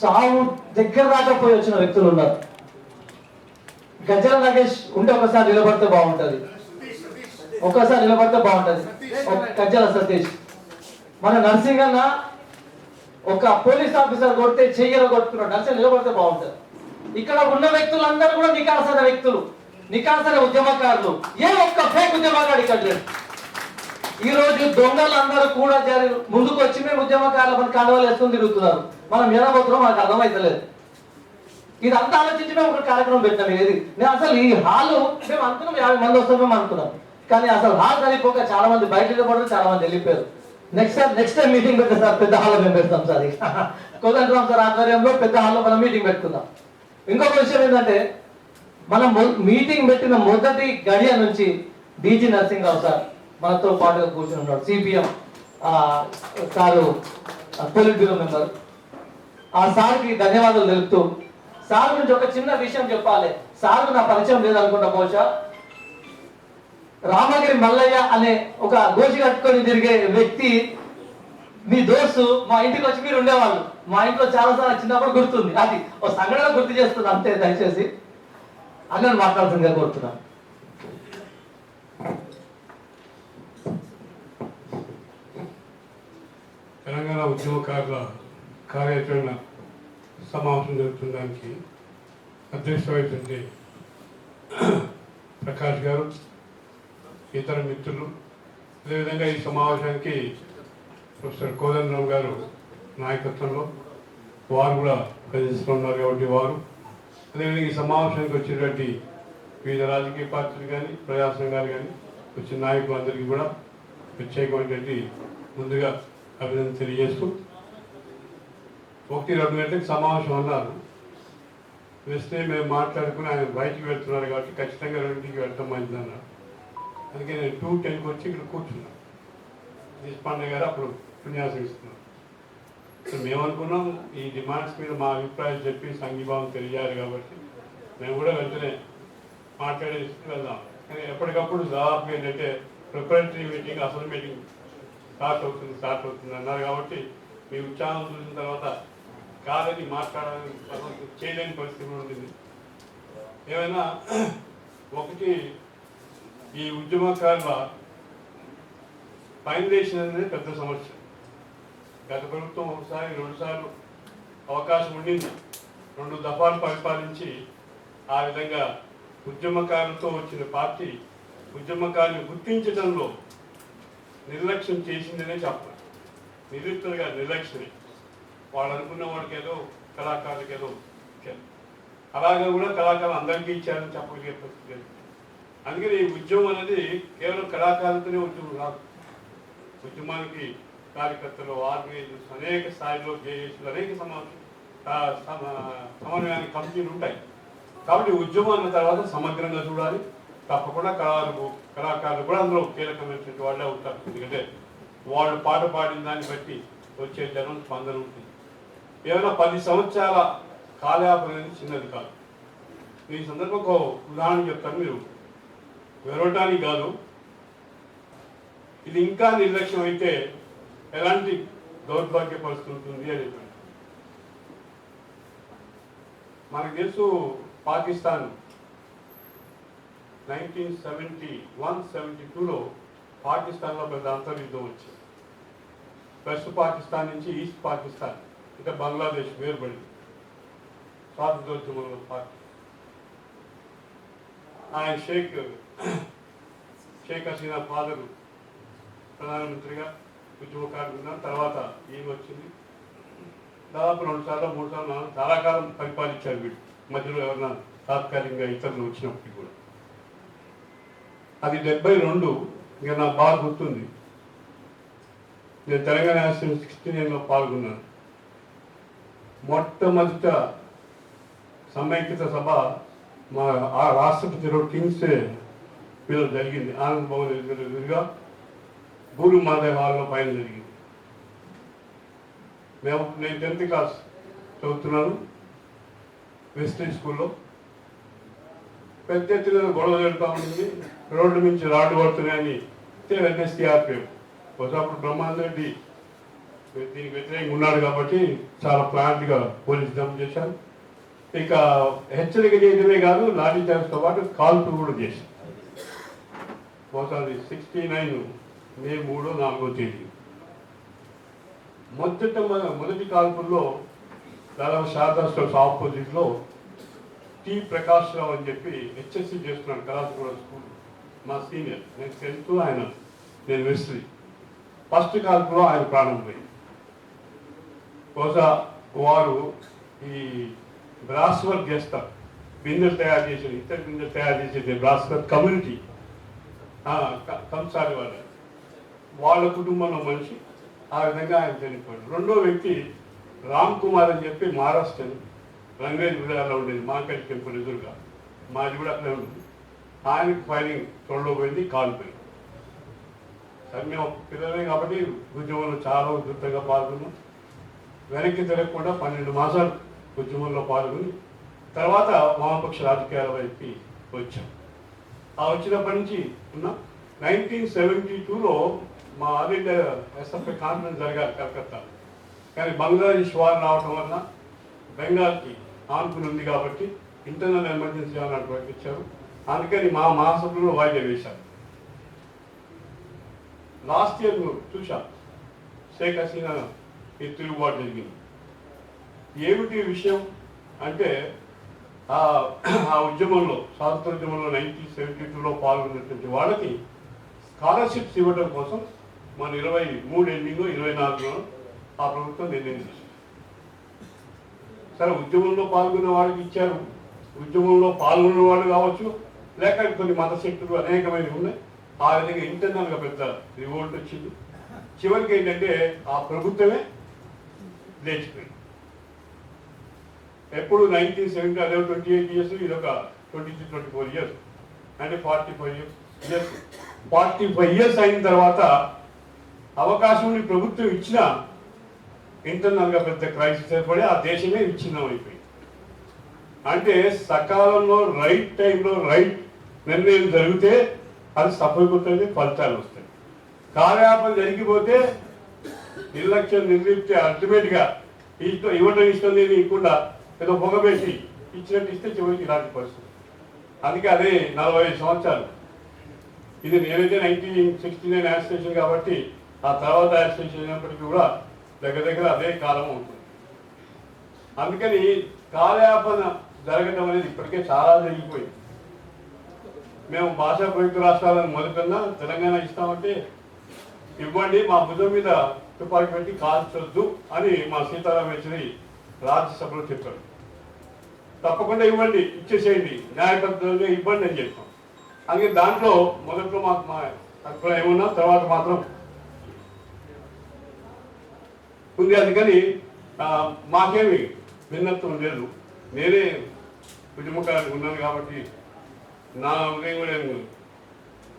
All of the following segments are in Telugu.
సావు దగ్గర దాకా పోయి వచ్చిన వ్యక్తులు ఉన్నారు. గజల నగేష్ ఉంటే ఒకసారి నిలబడితే బాగుంటుంది. ఒక్కసారి నిలబడితే బాగుంటుంది. గజ్జల సతీష్. మన నర్సింగ్ అన్న ఒక పోలీస్ ఆఫీసర్ కొడితే చెయ్యర కొట్టుకున్నాడు. నర్సింగ్ నిలబడితే బాగుంటుంది. ఇక్కడ ఉన్న వ్యక్తులందరూ కూడా నికాసన వ్యక్తులు. నికాసన ఉద్యమకారులు. ఏ ఒక్క ఫేక్ ఉద్యమకారుడు ఇక్కడ ఈ రోజు దొంగలందరూ కూడా జరి ముందుకు వచ్చి మేము ఉద్యమకారుల మన కాలువలు వేసుకొని తిరుగుతున్నారు. మనం ఎనబోతున్నాం మనకు అర్థమైతలేదు. ఇదంతా ఆలోచించి మేము ఒక కార్యక్రమం పెట్టాం ఏది? నేను అసలు ఈ హాల్ మేము అనుకున్నాం యాభై మంది వస్తాం మేము అనుకున్నాం. కానీ అసలు హాల్ సరిపోక చాలా మంది బయట వెళ్ళిపోవడం చాలా మంది వెళ్ళిపోయారు. Next sir next time meeting పెడతాం సార్ పెద్ద హాల్లో మేము పెడతాం సార్ కోదండరామ్ సార్ ఆధ్వర్యంలో పెద్ద హాల్లో మనం మీటింగ్ పెట్టుకుందాం. ఇంకొక విషయం ఏంటంటే మనం మీటింగ్ పెట్టిన మొదటి గడియ నుంచి డీజీ నరసింహరావు సార్ మనతో పాటుగా కూర్చుని ఉన్నాడు CPM sir polit bureau member. ఆ సార్కి ధన్యవాదాలు తెలుపుతూ సార్ గురించి ఒక చిన్న విషయం చెప్పాలి. సార్ నా పరిచయం లేదనుకుంటా బహుశా. రామగిరి మల్లయ్య అనే ఒక గోషి కట్టుకొని తిరిగే వ్యక్తి మీ దోస్తు మా ఇంటికి వచ్చి మీరు ఉండేవాళ్ళు. మా ఇంట్లో చాలా సార్లు చిన్నప్పుడు గుర్తుంది. అది ఒక సంఘటన గుర్తు చేస్తుంది అంతే దయచేసి. అన్నను మాట్లాడుతుందిగా కోరుతున్నాను తెలంగాణ ఉద్యమకారుల కార్యాచరణ సమావేశం జరుగుతుందానికి అధ్యక్షమైతుంది ప్రకాష్ గారు ఇతర మిత్రులు అదేవిధంగా ఈ సమావేశానికి ప్రొఫెసర్ కోదండరావు గారు నాయకత్వంలో వారు కూడా ప్రదర్శిస్తున్నారు కాబట్టి వారు. అదేవిధంగా ఈ సమావేశానికి వచ్చినటువంటి వివిధ రాజకీయ పార్టీలు కానీ ప్రజా సంఘాలు కానీ వచ్చిన నాయకులందరికీ కూడా ప్రత్యేకమైనటువంటి ముందుగా అభినందన తెలియజేస్తూ ఒకటి రెండు గంటలకు సమావేశం అన్నారు. వేస్తే మేము మాట్లాడుకుని ఆయన బయటికి వెళ్తున్నారు కాబట్టి ఖచ్చితంగా రెండింటికి వెళ్తాం మంచిది అన్నారు. అందుకే నేను టూ టెన్కి వచ్చి ఇక్కడ కూర్చున్నాను దేశపాండే గారు అప్పుడు ఉపన్యాసం ఇస్తున్నారు. మేమనుకున్నాం మేము అనుకున్నాం ఈ డిమాండ్స్ మీద మా అభిప్రాయం చెప్పి సంఘీభావం తెలియాలి కాబట్టి మేము కూడా వెంటనే మాట్లాడేసి వెళ్దాం. కానీ ఎప్పటికప్పుడు దాదాపు ఏంటంటే ప్రిపరేటరీ మీటింగ్ అసలు మీటింగ్ స్టార్ట్ అవుతుంది స్టార్ట్ అవుతుంది అన్నారు కాబట్టి మీ ఉత్సాహం చూసిన తర్వాత కాదని మాట్లాడాలని చేయలేని పరిస్థితి ఉంటుంది. ఏమైనా ఒకటి ఈ ఉద్యమకారుల ఫైండేషన్ అనేది పెద్ద సమస్య. గత ప్రభుత్వం ఒకసారి రెండుసార్లు అవకాశం ఉండింది. రెండు దఫాలు పరిపాలించి ఆ విధంగా ఉద్యమకారులతో వచ్చిన పార్టీ ఉద్యమకారుని గుర్తించడంలో నిర్లక్ష్యం చేసిందనే చెప్పాలి. నిరుత్తరగా నిర్లక్ష్యమే. వాళ్ళు అనుకున్న వాడికి ఏదో కళాకారులకు ఏదో ఇచ్చారు. అలాగే కూడా కళాకారులు అందరికీ ఇచ్చారని చెప్పగలిగే పరిస్థితి లేదు. అందుకని ఈ ఉద్యమం అనేది కేవలం కళాకారులతోనే ఉద్యమం కాదు. ఉద్యమానికి కార్యకర్తలు ఆర్గనైజర్స్ అనేక స్థాయిలో జేఏసీలు అనేక సమా సమన్వయానికి కమిటీలు ఉంటాయి. కాబట్టి ఉద్యమం అన్న తర్వాత సమగ్రంగా చూడాలి. తప్పకుండా కళాకారులు కళాకారులు కూడా అందులో కీలకమైనటువంటి వాళ్ళే ఉంటారు ఎందుకంటే వాళ్ళు పాట పాడిన దాన్ని బట్టి వచ్చే జనం స్పందన ఉంటుంది. ఏమైనా పది సంవత్సరాల కాలయాపన అనేది చిన్నది కాదు. ఈ సందర్భం ఒక ఉదాహరణ చెప్తాను మీరు. వివరటానికి కాదు. ఇది ఇంకా నిర్లక్ష్యం అయితే ఎలాంటి దౌర్భాగ్య పరిస్థితి ఉంటుంది అని చెప్పాను మనకు తెలుసు Pakistan nineteen seventy one seventy టూలో పాకిస్తాన్లో పెద్ద అంతర్యుద్ధం వచ్చింది. వెస్ట్ పాకిస్తాన్ నుంచి ఈస్ట్ పాకిస్తాన్. అంటే బంగ్లాదేశ్ వేరుపడింది స్వాతంత్రోద్యమంలో పార్టీ. ఆయన షేక్ షేక్ హసీనా ఫాదరు ప్రధానమంత్రిగా ఉద్యమకారులు ఉన్నారు తర్వాత ఈయన వచ్చింది దాదాపు రెండు సార్లు మూడు సార్లు నాలుగు చాలా కాలం పరిపాలించారు వీడు మధ్యలో ఎవరన్నా తాత్కాలికంగా ఇతరులు వచ్చినప్పటికీ కూడా. అది డెబ్బై రెండు ఇక నాకు బాగా గుర్తుంది. నేను తెలంగాణ నేషనల్ సిక్స్టీ నైన్లో పాల్గొన్నాను. మొట్టమొదట సమైక్యత సభ మా ఆ రాష్ట్రపతి రోడ్ కింగ్స్ వీళ్ళు జరిగింది. ఆనంద్ భవన్ ఎదురుగా గురు మాదేవ్ హాల్లో పైన జరిగింది. మేము నేను టెన్త్ క్లాస్ చదువుతున్నాను వెస్టర్న్ స్కూల్లో. పెద్ద ఎత్తున గొడవ జరుగుతూ ఉంటుంది రోడ్డు నుంచి రాడ్డు పడుతున్నాయని వెంటనే సిఆర్పిఎఫ్ ఒకప్పుడు బ్రహ్మానంద రెడ్డి దీనికి వ్యతిరేకంగా ఉన్నాడు కాబట్టి చాలా ప్లాంట్గా పోలీస్ దమ్ చేశారు. ఇక హెచ్చరిక చేయడమే కాదు లాఠీ చార్జ్తో పాటు కాల్పులు కూడా చేశారు. బహుశా సిక్స్టీ నైన్ మే మూడో నాలుగో తేదీ. మొదట మొదటి కాల్పుల్లో దాదాపు శారదా స్టోర్స్ ఆపోజిట్లో టి ప్రకాష్ రావు అని చెప్పి హెచ్ఎస్సి చేస్తున్నాడు కళాశాల స్కూల్. మా సీనియర్. నేను టెన్త్ ఆయన నేను వెస్ట్రీ ఫస్ట్ కాల్పులో ఆయన ప్రారంభమైంది బహుశా వారు ఈ బ్రాస్ వర్క్ చేస్తారు బిందెలు తయారు చేసేది ఇతర బిందెలు తయారు చేసేది బ్రాస్ వర్క్ కమ్యూనిటీ కంసారి వాళ్ళ వాళ్ళ కుటుంబంలో మనిషి ఆ విధంగా ఆయన చనిపోయాడు. రెండో వ్యక్తి రామ్ కుమార్ అని చెప్పి మహారాష్ట్ర రంగేజ్ విజయాల్లో ఉండేది మాంకల్ టెంపుల్ ఎదురుగా. మాది కూడా అక్కడే ఉంది ఆయనకి ఫైరింగ్ త్వరలో పోయింది కాలు పోయింది. సరే మేము పిల్లలే కాబట్టి ఉద్యమంలో చాలా ఉధృతంగా పాల్గొన్నాం. వెనక్కి తిరగకుండా పన్నెండు మాసాలు ఉద్యమంలో పాల్గొని తర్వాత వామపక్ష రాజకీయాల వైపు వచ్చాం. ఆ వచ్చినప్పటి నుంచి ఉన్న నైన్టీన్ సెవెంటీ టూలో మా ఆల్ ఎస్ఎఫ్ఐ కాన్ఫరెన్స్ జరగాలి కలకత్తా కానీ బంగ్లాదేశ్ వారు రావడం వలన బెంగాల్కి ఆనుకుని ఉంది కాబట్టి ఇంటర్నల్ ఎమర్జెన్సీ అని ప్రకటించారు అందుకని మా మహాసభలో వాయిదా వేశారు. లాస్ట్ ఇయర్ చూసా షేక్ హసీనా ఈ తిరుగుబాటు జరిగింది. ఏమిటి విషయం? అంటే ఆ ఉద్యమంలో స్వాతంత్రోద్యమంలో నైన్టీన్ సెవెంటీ టూలో పాల్గొన్నటువంటి వాళ్ళకి స్కాలర్షిప్స్ ఇవ్వడం కోసం మన ఇరవై మూడు ఎండింగ్ ఇరవై నాలుగులో ఆ ప్రభుత్వం నిర్ణయం చేసింది సరే ఉద్యమంలో పాల్గొన్న వాళ్ళకి ఇచ్చారు. ఉద్యమంలో పాల్గొన్న వాళ్ళు కావచ్చు లేక కొన్ని మత శక్తులు అనేకమైనవి ఉన్నాయి. ఆ విధంగా ఇంటర్నల్గా పెద్ద రివోల్ట్ వచ్చింది. చివరికి ఏంటంటే ఆ ప్రభుత్వమే లేచిపోయింది ఎప్పుడు నైన్టీన్ సెవెంటీ అదే ట్వంటీ ఎయిట్ ఇయర్స్ ఇది ఒక twenty three twenty four years. అంటే forty five years years. Forty five years అయిన తర్వాత అవకాశం ప్రభుత్వం ఇచ్చిన ఇంటర్నల్గా పెద్ద క్రైసిస్ ఏర్పడి ఆ దేశమే విచ్ఛిన్నం అయిపోయింది అంటే సకాలంలో రైట్ టైంలో రైట్ నిర్ణయం జరిగితే అది సఫలీకృతమైన ఫలితాలు వస్తాయి. కార్యాపన జరిగిపోతే నిర్లక్ష్యం నిర్లిప్తే అల్టిమేట్గా ఇష్టం ఇవ్వటం ఇష్టం లేని ఇవ్వకుండా ఏదో పొగబేసి ఇచ్చినట్టు ఇస్తే చివరికి ఇలాంటి పరిస్థితి. అందుకే అదే నలభై ఐదు సంవత్సరాలు. ఇది నేనైతే నైన్టీన్ సిక్స్టీ నైన్ యాక్సిడేషన్ కాబట్టి ఆ తర్వాత యాక్సిడేషన్ అయినప్పటికీ కూడా దగ్గర దగ్గర అదే కాలం ఉంటుంది అందుకని కాలయాపన జరగడం అనేది ఇప్పటికే చాలా జరిగిపోయింది. మేము భాషా ప్రభుత్వ రాష్ట్రాలను మొదటన్నా తెలంగాణ ఇస్తామంటే ఇవ్వండి మా భుజం మీద తుపాకీ పెట్టి కాల్చొద్దు అని మా సీతారాం యేచూరి రాజ్యసభలో చెప్పారు. తప్పకుండా ఇవ్వండి ఇచ్చేసేయండి. న్యాయబద్ధంగా ఇవ్వండి అని చెప్పాం. అందుకే దాంట్లో మొదట్లో మాకు మా అభిప్రాయం ఏమన్నా తర్వాత మాత్రం ఉంది. అందుకని మాకేమి భిన్నత్వం లేదు. నేనే ఉద్యమకారులు ఉన్నాను కాబట్టి నా ఉదయం కూడా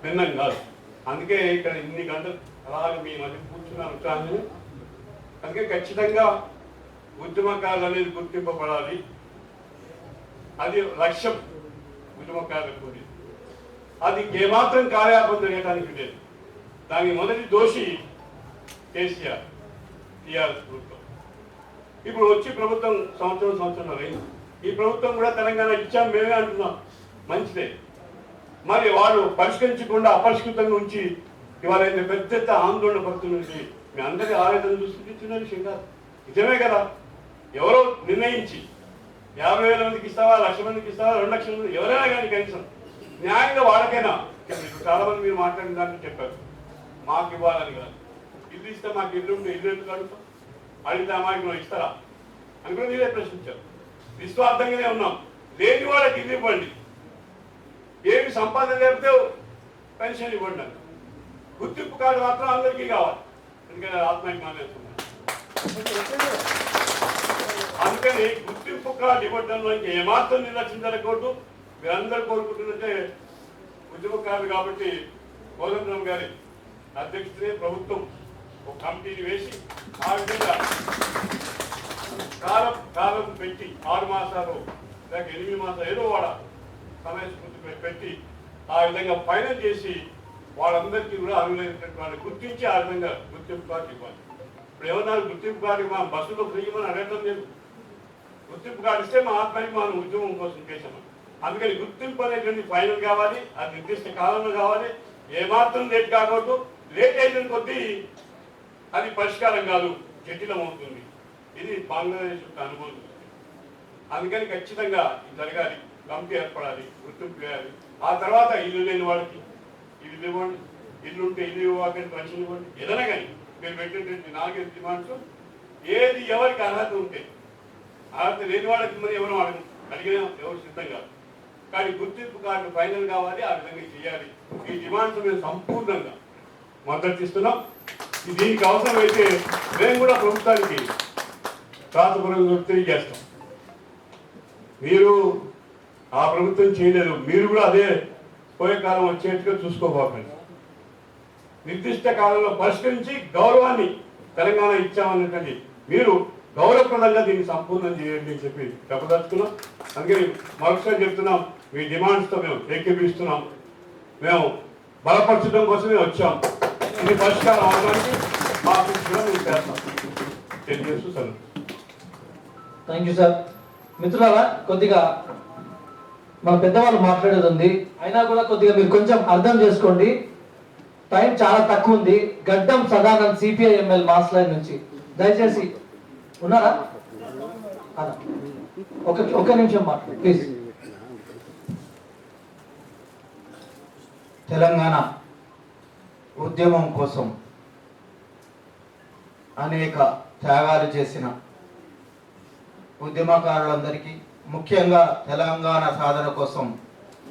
భిన్నం కాదు. అందుకే ఇక్కడ ఇన్ని గంటలు అలాగే మీ మధ్య కూర్చున్నాను. ఉత్సాహం అందుకే ఖచ్చితంగా ఉద్యమకారులు అనేది గుర్తింపబడాలి. అది లక్ష్యం ఉద్యమకారులకు కూడి అది ఏమాత్రం కార్యాపం జరగడానికి లేదు. దానికి మొదటి దోషి కేసీఆర్ టీఆర్ఎస్ ప్రభుత్వం. ఇప్పుడు వచ్చి ప్రభుత్వం సంవత్సరం సంవత్సరం అయింది. ఈ ప్రభుత్వం కూడా తెలంగాణ ఇచ్చాం మేమే అంటున్నాం. మంచిదే. మరి వాళ్ళు పరిష్కరించకుండా అపరిష్కృతంగా ఉంచి ఇవాళ ఇంత పెద్ద పెద్ద ఆందోళన పడుతున్నది మీ అందరి ఆవేదన చూస్తున్న విషయం కాదు. నిజమే కదా? ఎవరో నిర్ణయించి యాభై వేల మందికి ఇస్తావా లక్ష మందికి ఇస్తావా రెండు లక్షల మంది ఎవరైనా కానీ కనీసం న్యాయంగా వాళ్ళకైనా చాలా మంది మీరు మాట్లాడిన దాంట్లో చెప్పారు. మాకు ఇవ్వాలని కాదు. ఇల్లు ఇస్తే మాకు ఇల్లు ఉంటే ఇల్లు ఎందుకు అడుగుతాం? అడిగితే అమాయకులు ఇస్తారా? అని కూడా మీరే ప్రశ్నించారు. నిస్వార్థంగానే ఉన్నాం. లేని వాళ్ళకి ఇల్లు ఇవ్వండి. ఏమి సంపాదన లేకపోతే పెన్షన్ ఇవ్వండి అని గుర్తింపు కార్డు మాత్రం అందరికీ కావాలి. ఎందుకంటే ఆత్మహత్య అందుకని గుర్తింపు కార్డు ఇవ్వడంలో ఇంకా ఏమాత్రం నిర్లక్ష్యం జరగకూడదు. మీరందరూ కోరుకుంటున్నట్టే ఉద్యమకారులు కాబట్టి కోదండరామ్ గారి అధ్యక్షతనే ప్రభుత్వం ఒక కమిటీని వేసి ఆ విధంగా కాలం కాలం పెట్టి ఆరు మాసాలు లేక ఎనిమిది మాసాలు ఏదో వాడ సమయ పెట్టి ఆ విధంగా ఫైనల్ చేసి వాళ్ళందరికీ కూడా అర్హులైనటువంటి వాళ్ళు గుర్తించి ఆ విధంగా గుర్తింపు కార్డు ఇవ్వాలి. ఇప్పుడు ఏమన్నా గుర్తింపు కార్డు మా బస్సులో ఫ్రీ మనం అడగడం లేదు. గుర్తింపు కార్డు ఇస్తే మా మనం ఉద్యమం కోసం చేసాము అందుకని గుర్తింపు అనేటువంటి ఫైనల్ కావాలి అది నిర్దిష్ట కాలంలో కావాలి. ఏమాత్రం లేట్ కాకూడదు. లేట్ అయిన కొద్దీ అది పరిష్కారం కాదు జటిలం అవుతుంది. ఇది బంగ్లాదేశ్ యొక్క అనుభవం. అందుకని ఖచ్చితంగా ఇది జరగాలి కమిటీ ఏర్పడాలి గుర్తింపు చేయాలి. ఆ తర్వాత ఇల్లు లేని వాళ్ళకి ఇల్లు ఇవ్వండి. ఇల్లు ఉంటే ఇల్లు ఇవ్వకండి పెన్షన్ ఇవ్వండి. ఏదైనా కానీ మీరు పెట్టేటువంటి నాలుగైదు డిమాండ్స్ ఏది ఎవరికి అర్హత ఉంటే అర్హత లేని వాళ్ళకి మరి ఎవరు అడగం అడిగినా ఎవరు సిద్ధం కాదు. కానీ గుర్తింపు కార్డు ఫైనల్ కావాలి ఆ విధంగా చేయాలి. ఈ డిమాండ్స్ మేము సంపూర్ణంగా మద్దతు ఇస్తున్నాం దీనికి అవసరమైతే మేము కూడా ప్రభుత్వానికి రాతపూర్వకంగా తెలియజేస్తాం. మీరు ఆ ప్రభుత్వం చేయలేదు మీరు కూడా అదే పోయే కాలం వచ్చేట్టుగా చూసుకోబోకండి నిర్దిష్ట కాలంలో పరిష్కరించి గౌరవాన్ని తెలంగాణ ఇచ్చామన్నటువంటి మీరు గౌరవప్రదంగా దీన్ని సంపూర్ణం చేయండి అని చెప్పి చెప్పదలుచుకున్నాం. అందుకని మరొకసారి చెప్తున్నాం మీ డిమాండ్స్తో మేము ఏకీపిస్తున్నాం మేము బలపరచడం కోసమే వచ్చాం. ఇది పరిష్కారం అవడానికి మా కూడా మేము చేస్తాం తెలియజేస్తూ సెలవు థ్యాంక్ యూ సార్. మిత్రులారా కొద్దిగా మన పెద్దవాళ్ళు మాట్లాడేది ఉంది. అయినా కూడా కొద్దిగా మీరు కొంచెం అర్థం చేసుకోండి. టైం చాలా తక్కువ ఉంది. Gaddam Sadanand CPI ML mass line నుంచి. దయచేసి ఉన్నారా? ఒక ఒక నిమిషం మాట్లాడు ప్లీజ్. తెలంగాణ ఉద్యమం కోసం అనేక త్యాగాలు చేసిన ఉద్యమకారులందరికీ ముఖ్యంగా తెలంగాణ సాధన కోసం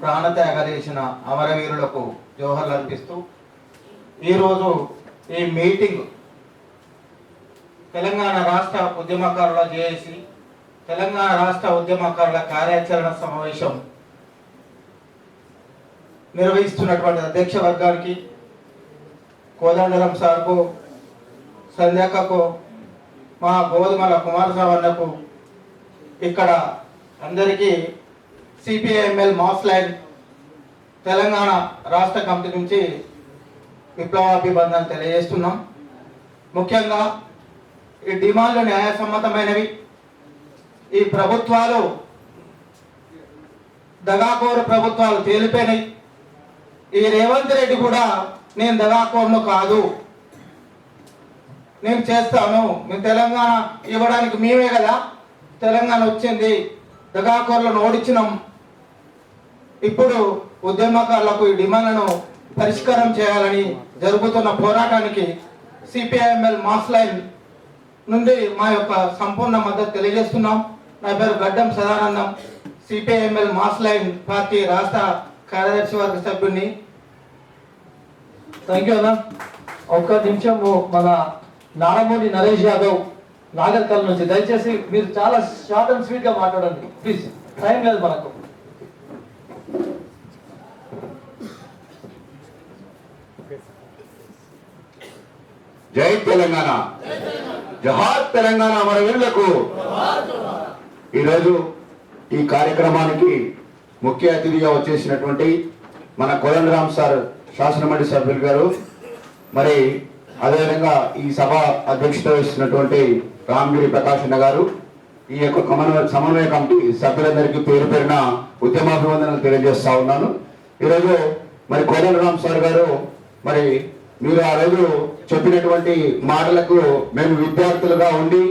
ప్రాణత్యాగ చేసిన అమరవీరులకు జోహర్లు అర్పిస్తూ ఈరోజు ఈ మీటింగ్ తెలంగాణ రాష్ట్ర ఉద్యమకారుల జేఏసీ తెలంగాణ రాష్ట్ర ఉద్యమకారుల కార్యాచరణ సమావేశం నిర్వహిస్తున్నటువంటి అధ్యక్ష వర్గానికి కోదండరం సార్కు సంధ్యాకకు మా గోధుమల కుమారస్వామన్నకు ఇక్కడ అందరికీ సిపిఐఎంఎల్ మాస్ లైన్ తెలంగాణ రాష్ట్ర కమిటీ నుంచి విప్లవాభిబంధన తెలియజేస్తున్నాం. ముఖ్యంగా ఈ డిమాండ్లు న్యాయసమ్మతమైనవి. ఈ ప్రభుత్వాలు దగాకోరు ప్రభుత్వాలు తేలిపోయినాయి. ఈ రేవంత్ రెడ్డి కూడా నేను దగాకోరును కాదు. నేను చేస్తాను. మేము తెలంగాణ ఇవ్వడానికి మేమే కదా. తెలంగాణ వచ్చింది. దగాకోరులను ఓడించినాం. ఇప్పుడు ఉద్యమకారులకు ఈ డిమాండ్లను పరిష్కారం చేయాలని జరుగుతున్న పోరాటానికి సిపిఐఎంఎల్ మాస్ లైన్ నుండి మా యొక్క సంపూర్ణ మద్దతు తెలియజేస్తున్నాం. నా పేరు Gaddam Sadanandam CPI ML mass line party రాష్ట్ర కార్యదర్శి వర్గ సభ్యుడిని థ్యాంక్ యూ అన్న. ఒక్క నిమిషం మన నారమూరి నరేష్ యాదవ్ నాగర్కల్ నుంచి. దయచేసి మీరు చాలా షార్ట్ అండ్ స్వీట్గా మాట్లాడండి. ప్లీజ్. టైం లేదు మనకు. జై తెలంగాణ. జహార్ తెలంగాణ మన వీరులకు. ఈరోజు ఈ కార్యక్రమానికి ముఖ్య అతిథిగా వచ్చేసినటువంటి మన కోదండరామ్ సార్ శాసనమండలి సభ్యులు గారు. మరి అదేవిధంగా ఈ సభ అధ్యక్షత వహిస్తున్నటువంటి రామగిరి ప్రకాష్ అన్న గారు. ఈ యొక్క సమన్వయ సమన్వయ కమిటీ సభ్యులందరికీ పేరు పేరున ఉద్యమాభివందనలు తెలియజేస్తా ఉన్నాను. ఈరోజు మరి కోదండరామ్ సార్ గారు మరి మీరు ఆ రోజు చెప్పినటువంటి మాటలకు మేము విద్యార్థులుగా ఉండి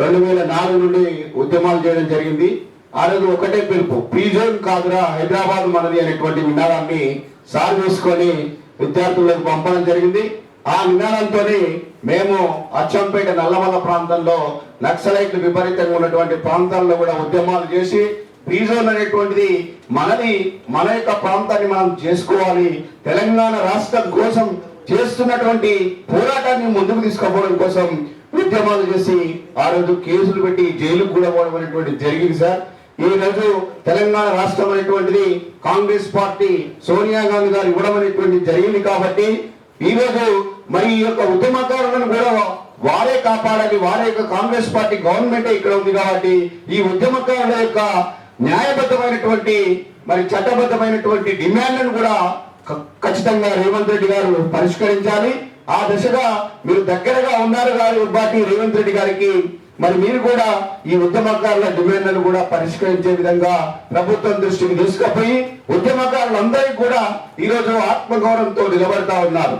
రెండు వేల నాలుగు నుండి ఉద్యమాలు చేయడం జరిగింది. ఆ రోజు ఒకటే పిలుపు ప్రీ కాదురా హైదరాబాద్ మనది అనేటువంటి విన్నారాన్ని సార్ చేసుకొని విద్యార్థులకు పంపడం జరిగింది. ఆ నినాదంతోనే మేము అచ్చంపేట నల్లమల్ల ప్రాంతంలో నక్సలైట్లు విపరీతంగా ఉన్నటువంటి ప్రాంతాల్లో కూడా ఉద్యమాలు చేసి బీజోన్ అనేటువంటిది మనది మన యొక్క ప్రాంతాన్ని మనం చేసుకోవాలి తెలంగాణ రాష్ట్రం కోసం చేస్తున్నటువంటి పోరాటాన్ని ముందుకు తీసుకుపోవడం కోసం ఉద్యమాలు చేసి ఆ రోజు కేసులు పెట్టి జైలుకు కూడా పోవడం అనేటువంటి జరిగింది సార్. ఈ రోజు తెలంగాణ రాష్ట్రం అనేటువంటిది కాంగ్రెస్ పార్టీ సోనియా గాంధీ గారు ఇవ్వడం అనేటువంటి జరిగింది కాబట్టి ఈ రోజు మరి ఈ యొక్క ఉద్యమకారులను కూడా వారే కాపాడాలి వారి యొక్క కాంగ్రెస్ పార్టీ గవర్నమెంట్ ఇక్కడ ఉంది కాబట్టి ఈ ఉద్యమకారుల యొక్క న్యాయబద్ధమైనటువంటి మరి చట్టబద్ధమైనటువంటి డిమాండ్లను కూడా ఖచ్చితంగా రేవంత్ రెడ్డి గారు పరిష్కరించాలి. ఆ దిశగా మీరు దగ్గరగా ఉన్నారు కాబట్టి రేవంత్ రెడ్డి గారికి. మరి మీరు కూడా ఈ ఉద్యమకారుల డిమాండ్లను కూడా పరిష్కరించే విధంగా ప్రభుత్వం దృష్టికి తీసుకుపోయి ఉద్యమకారులందరికీ కూడా ఈరోజు ఆత్మగౌరవంతో నిలబడతా ఉన్నారు.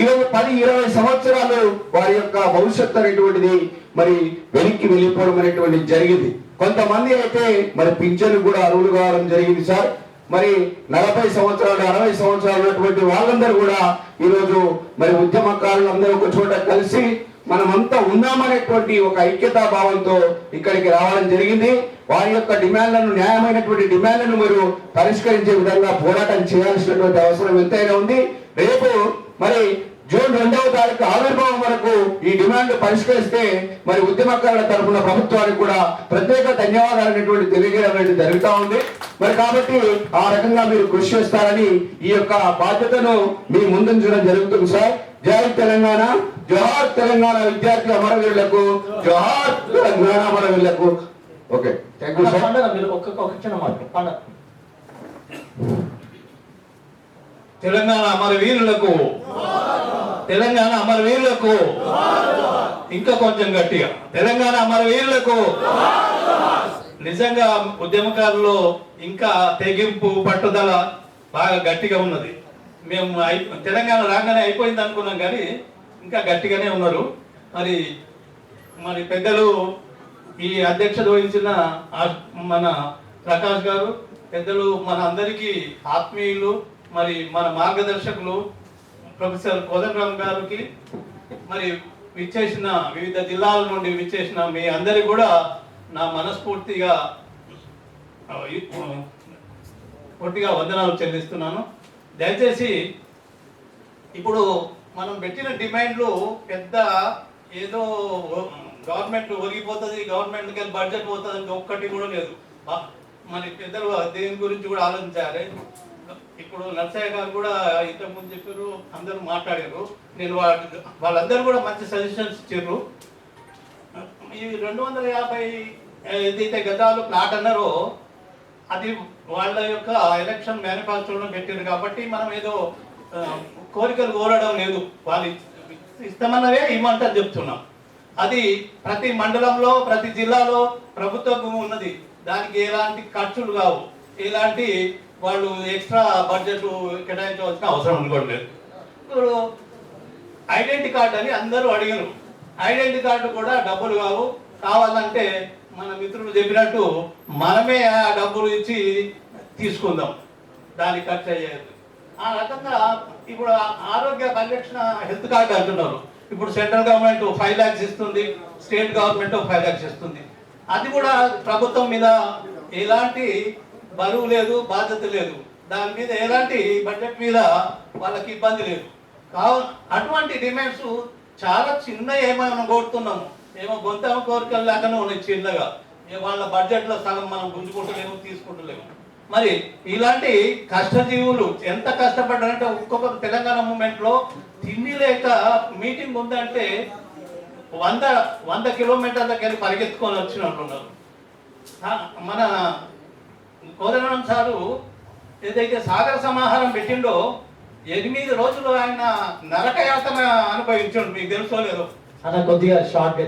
ఈరోజు పది ఇరవై సంవత్సరాలు వారి యొక్క భవిష్యత్తు అనేటువంటిది మరి వెనక్కి వెళ్ళిపోవడం అనేటువంటిది జరిగింది. కొంతమంది అయితే మరి పింఛను కూడా అరువులు కావడం జరిగింది సార్. మరి నలభై సంవత్సరాలు అరవై సంవత్సరాలు ఉన్నటువంటి వాళ్ళందరూ కూడా ఈరోజు మరి ఉద్యమకారులు అందరూ ఒక చోట కలిసి మనమంతా ఉన్నామనేటువంటి ఒక ఐక్యతా భావంతో ఇక్కడికి రావడం జరిగింది. వారి యొక్క డిమాండ్లను న్యాయమైనటువంటి డిమాండ్లను మీరు పరిష్కరించే విధంగా పోరాటం చేయాల్సినటువంటి అవసరం ఎంతైనా ఉంది. రేపు మరి జూన్ రెండవ తారీఖు ఆవిర్భావం వరకు ఈ డిమాండ్ పరిష్కరిస్తే మరి ఉద్యమకారుల తరఫున ప్రభుత్వానికి కూడా ప్రత్యేక ధన్యవాదాలు అనేటువంటి తెలియజేయడం అనేది జరుగుతూ ఉంది. మరి కాబట్టి ఆ రకంగా మీరు కృషి చేస్తారని ఈ యొక్క బాధ్యతను మీ ముందుంచడం జరుగుతుంది సార్. జై తెలంగాణ జోహార్ తెలంగాణ విద్యార్థి అమరవీరులకు జోహార్ తెలంగాణ అమరవీరులకు. Okay thank you sir. పండుగ మీరు ఒక్క క్షణం పండుగ. తెలంగాణ అమరవీరులకు. తెలంగాణ అమరవీరులకు. ఇంకా కొంచెం గట్టిగా. తెలంగాణ అమరవీరులకు. నిజంగా ఉద్యమకారుల్లో ఇంకా తెగింపు పట్టుదల బాగా గట్టిగా ఉన్నది. మేము తెలంగాణ రాగానే అయిపోయింది అనుకున్నాం కానీ ఇంకా గట్టిగానే ఉన్నారు. మరి మరి పెద్దలు ఈ అధ్యక్షత వహించిన మన ప్రకాష్ గారు పెద్దలు మన అందరికీ ఆత్మీయులు మరి మన మార్గదర్శకులు ప్రొఫెసర్ కోదండరామ్ గారికి మరి విచ్చేసిన వివిధ జిల్లాల నుండి విచ్చేసిన మీ అందరి కూడా నా మనస్ఫూర్తిగా పూర్తిగా వందనాలు చెల్లిస్తున్నాను. దయచేసి ఇప్పుడు మనం పెట్టిన డిమాండ్లు పెద్ద ఏదో గవర్నమెంట్ ఒరిగిపోతుంది గవర్నమెంట్కి బడ్జెట్ పోతుంది ఒక్కటి కూడా లేదు. మరి పెద్దలు దేని గురించి కూడా ఆలోచించాలి ఇప్పుడు నర్సయ్య గారు కూడా ఇంతకుముందు చెప్పారు అందరూ మాట్లాడారు. నేను వాళ్ళ వాళ్ళందరూ కూడా మంచి సజెషన్స్ ఇచ్చారు. ఈ రెండు వందల యాభై ఏదైతే గదాలు ప్లాట్ అన్నారో అది వాళ్ళ యొక్క ఎలక్షన్ మేనిఫెస్టోలో పెట్టారు కాబట్టి మనం ఏదో కోరికలు కోరడం లేదు. వాళ్ళు ఇస్తామన్నవే ఇవ్వమంటారు చెప్తున్నాం. అది ప్రతి మండలంలో ప్రతి జిల్లాలో ప్రభుత్వ భూమి ఉన్నది. దానికి ఎలాంటి ఖర్చులు కావు. ఎలాంటి వాళ్ళు ఎక్స్ట్రా బడ్జెట్ కేటాయించవలసిన అవసరం అనుకోవట్లేదు ఇప్పుడు ఐడెంటి కార్డు అని అందరూ అడిగారు. ఐడెంటి కార్డు కూడా డబ్బులు కావు. కావాలంటే మన మిత్రులు చెప్పినట్టు మనమే ఆ డబ్బులు ఇచ్చి తీసుకుందాం. దానికి ఖర్చు అయ్యేది. ఆ రకంగా ఇప్పుడు ఆరోగ్య పరిరక్షణ హెల్త్ కార్డు అంటున్నారు. ఇప్పుడు సెంట్రల్ గవర్నమెంట్ ఫైవ్ ల్యాక్స్ ఇస్తుంది స్టేట్ గవర్నమెంట్ ఫైవ్ ల్యాక్స్ ఇస్తుంది. అది కూడా ప్రభుత్వం మీద ఎలాంటి బరువు లేదు బాధ్యత లేదు. దాని మీద ఎలాంటి బడ్జెట్ మీద వాళ్ళకి ఇబ్బంది లేదు. కావు అటువంటి డిమాండ్స్ చాలా చిన్న ఏమైనా కోరుతున్నాము ఏమో గొంతమ కోరికలు లేకనే ఉన్నాయి చిన్నగా. వాళ్ళ బడ్జెట్లో సగం మనం గుంజుకుంటలేము తీసుకుంటలేము. మరి ఇలాంటి కష్టజీవులు ఎంత కష్టపడ్డారంటే ఒక్కొక్క తెలంగాణ మూమెంట్లో తిండి లేక మీటింగ్ ఉందంటే వంద వంద కిలోమీటర్ల దగ్గర పరిగెత్తుకొని వచ్చినట్టున్నారు మన కోదనం సారు ఏదైతే సాగర సమాహారం పెట్టిండో ఎనిమిది రోజులు ఆయన నరక యాతన అనుభవించాడు మీకు తెలుసో లేదో? అన్న కొద్దిగా షార్ట్గా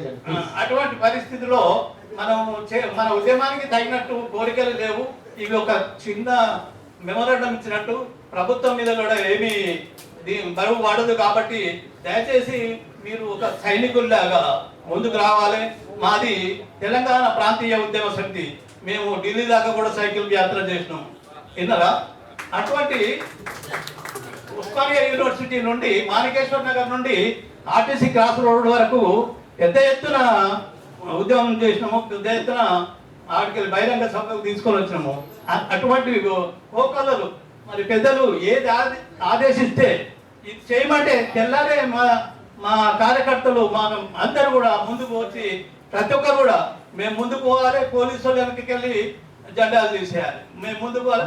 అటువంటి పరిస్థితిలో మనం చే- మన ఉద్యమానికి తగినట్టు కోరికలు లేవు. ఇవి ఒక చిన్న మెమోరాండం ఇచ్చినట్టు ప్రభుత్వం మీద కూడా ఏమీ బరువు పడదు కాబట్టి దయచేసి మీరు ఒక సైనికుల్లాగా ముందుకు రావాలి. మాది తెలంగాణ ప్రాంతీయ ఉద్యమ సమితి. మేము ఢిల్లీ దాకా కూడా సైకిల్ యాత్ర చేసినాం. విన్నారా? అటువంటి ఉస్మానియా యూనివర్సిటీ నుండి మాణికేశ్వర్ నగర్ నుండి ఆర్టీసీ క్రాస్ రోడ్ వరకు పెద్ద ఎత్తున ఉద్యమం చేసినాము. పెద్ద ఎత్తున ఆడికి బహిరంగ సభకు తీసుకొని వచ్చినాము. అ- అటువంటి కోకలలు మరి పెద్దలు ఏది ఆదేశిస్తే ఇది చేయమంటే తెల్లారే మా మా కార్యకర్తలు మా అందరూ కూడా ముందుకు వచ్చి ప్రతి ఒక్కరు కూడా మేము ముందుకు పోవాలి పోలీసు వాళ్ళు వెనక్కి వెళ్ళి జెండాలు తీసేయాలి. మేము ముందుకు పోవాలి.